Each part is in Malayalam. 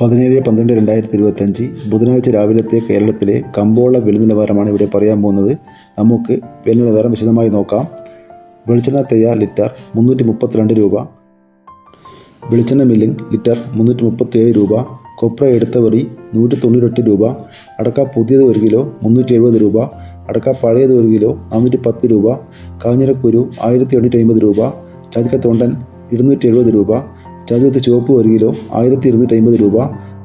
പതിനേഴ് പന്ത്രണ്ട് രണ്ടായിരത്തി ഇരുപത്തഞ്ച് ബുധനാഴ്ച രാവിലത്തെ കേരളത്തിലെ കമ്പോള വില നിലവാരമാണ് ഇവിടെ പറയാൻ പോകുന്നത്. നമുക്ക് വില നിലവാരം വിശദമായി നോക്കാം. വെളിച്ചെണ്ണ തയ്യാർ ലിറ്റർ മുന്നൂറ്റി മുപ്പത്തിരണ്ട് രൂപ. വെളിച്ചെണ്ണ മില്ലിംഗ് ലിറ്റർ മുന്നൂറ്റി മുപ്പത്തിയേഴ് രൂപ. കൊപ്ര എടുത്ത വറി നൂറ്റി തൊണ്ണൂറ്റെട്ട് രൂപ. അടക്ക പുതിയത് ഒരു കിലോ മുന്നൂറ്റി എഴുപത് രൂപ. അടക്ക പഴയത് ഒരു കിലോ നാനൂറ്റി പത്ത് രൂപ. കാഞ്ഞിരക്കുരു ആയിരത്തി എണ്ണൂറ്റി അമ്പത് രൂപ. ചതിക്കത്തൊണ്ടൻ ഇരുന്നൂറ്റി എഴുപത് രൂപ. ചതുവത്ത് ചുവപ്പ് ഒരു കിലോ ആയിരത്തി ഇരുന്നൂറ്റി അമ്പത് രൂപ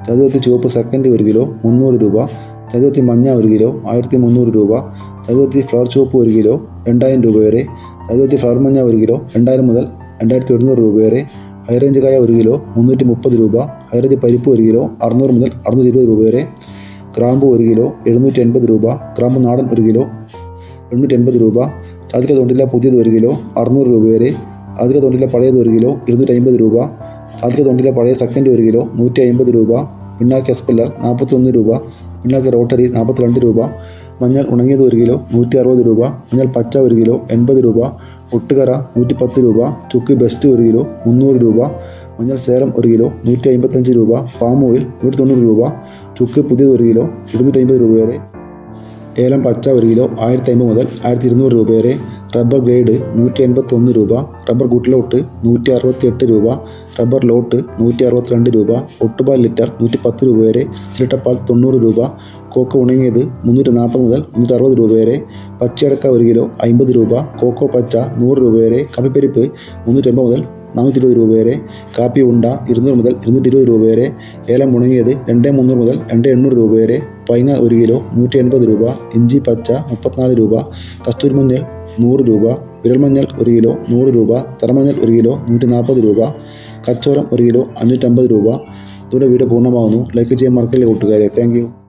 ചതുവത്ത് ചുവപ്പ് സെക്കൻഡ് ഒരു കിലോ മുന്നൂറ് രൂപ ചതുവത്തി മഞ്ഞ ഒരു കിലോ ആയിരത്തി മുന്നൂറ് രൂപ ചതുവത്തി ഫ്ലവർ ചുവപ്പ് ഒരു കിലോ രണ്ടായിരം രൂപ വരെ ചതുവത്തി ഫ്ലവർ മഞ്ഞ ഒരു കിലോ രണ്ടായിരം മുതൽ രണ്ടായിരത്തി ഒരുന്നൂറ് രൂപ വരെ ഹൈറേഞ്ച് കായ ഒരു കിലോ മുന്നൂറ്റി മുപ്പത് രൂപ ഹൈറേഞ്ച് പരിപ്പ് ഒരു കിലോ അറുന്നൂറ് മുതൽ അറുന്നൂറ്റി ഇരുപത് രൂപ വരെ ക്രാമ്പ് ഒരു കിലോ എഴുന്നൂറ്റി എൺപത് രൂപ ക്രാമ്പ് നാടൻ ഒരു കിലോ എണ്ണൂറ്റി എൺപത് രൂപ ചതുക്ക തൊണ്ടില്ല പുതിയത് ഒരു കിലോ അറുന്നൂറ് രൂപ വരെ അധിക തൊണ്ടില്ല പഴയത് ഒരു കിലോ ഇരുന്നൂറ്റി അമ്പത് രൂപ അധിക തൊണ്ടിലെ പഴയ സെക്കൻഡ് ഒരു കിലോ നൂറ്റി അമ്പത് രൂപ. പിണ്ണാക്കി എസ്പെല്ലർ നാൽപ്പത്തൊന്ന് രൂപ. പിണ്ണാക്കി റോട്ടറി നാൽപ്പത്തിരണ്ട് രൂപ. മഞ്ഞൾ ഉണങ്ങിയത് ഒരു കിലോ നൂറ്റി അറുപത് രൂപ. മഞ്ഞൾ പച്ച ഒരു കിലോ എൺപത് രൂപ. ഒട്ടുകറ നൂറ്റി പത്ത് രൂപ. ചുക്ക് ബെസ്റ്റ് ഒരു കിലോ മുന്നൂറ് രൂപ. മഞ്ഞൾ സേലം ഒരു കിലോ നൂറ്റി അമ്പത്തഞ്ച് രൂപ. പാമോയിൽ നൂറ്റി തൊണ്ണൂറ് രൂപ. ചുക്ക് പുതിയത് ഒരു കിലോ ഇരുന്നൂറ്റി അമ്പത് രൂപ വരെ. ഏലം പച്ച ഒരു കിലോ ആയിരത്തി അമ്പത് മുതൽ ആയിരത്തി ഇരുന്നൂറ് രൂപ വരെ. റബ്ബർ ഗ്രേഡ് നൂറ്റി എൺപത്തൊന്ന് രൂപ. റബ്ബർ ഗുട്ടിലോട്ട് നൂറ്റി അറുപത്തി എട്ട് രൂപ. റബ്ബർ ലോട്ട് നൂറ്റി അറുപത്തിരണ്ട് രൂപ. ഒട്ടുപാൽ ലിറ്റർ നൂറ്റി പത്ത് രൂപ വരെ. ചിരട്ടപ്പാൽ തൊണ്ണൂറ് രൂപ. കോക്കോ ഉണങ്ങിയത് മുന്നൂറ്റി നാൽപ്പത് മുതൽ മുന്നൂറ്റി അറുപത് രൂപ വരെ. പച്ചയടക്ക ഒരു കിലോ അമ്പത് രൂപ. കോക്കോ പച്ച നൂറ് രൂപ വരെ. കപ്പിപ്പരിപ്പ് മുന്നൂറ്റമ്പത് മുതൽ നാനൂറ്റി ഇരുപത് രൂപ വരെ കാപ്പി ഉണ്ട ഇരുന്നൂറ് മുതൽ ഇരുന്നൂറ്റി ഇരുപത് രൂപ വരെ ഏലം ഉണങ്ങിയത് രണ്ട് മുന്നൂറ് മുതൽ രണ്ട് എണ്ണൂറ് രൂപ വരെ പൈങ്ങ ഒരു കിലോ നൂറ്റി എൺപത് രൂപ ഇഞ്ചി പച്ച മുപ്പത്തിനാല് രൂപ കസ്തൂരി മഞ്ഞൾ നൂറ് രൂപ വിരൽമഞ്ഞൾ ഒരു കിലോ നൂറ് രൂപ തറമഞ്ഞൾ ഒരു കിലോ നൂറ്റി നാൽപ്പത് രൂപ കച്ചോരം ഒരു കിലോ അഞ്ഞൂറ്റമ്പത് രൂപ. ഇതോടെ വീഡിയോ പൂർണമാകുന്നു ലൈക്ക് ചെയ്യാൻ മറക്കല്ലേ കൂട്ടുകാരെ. താങ്ക്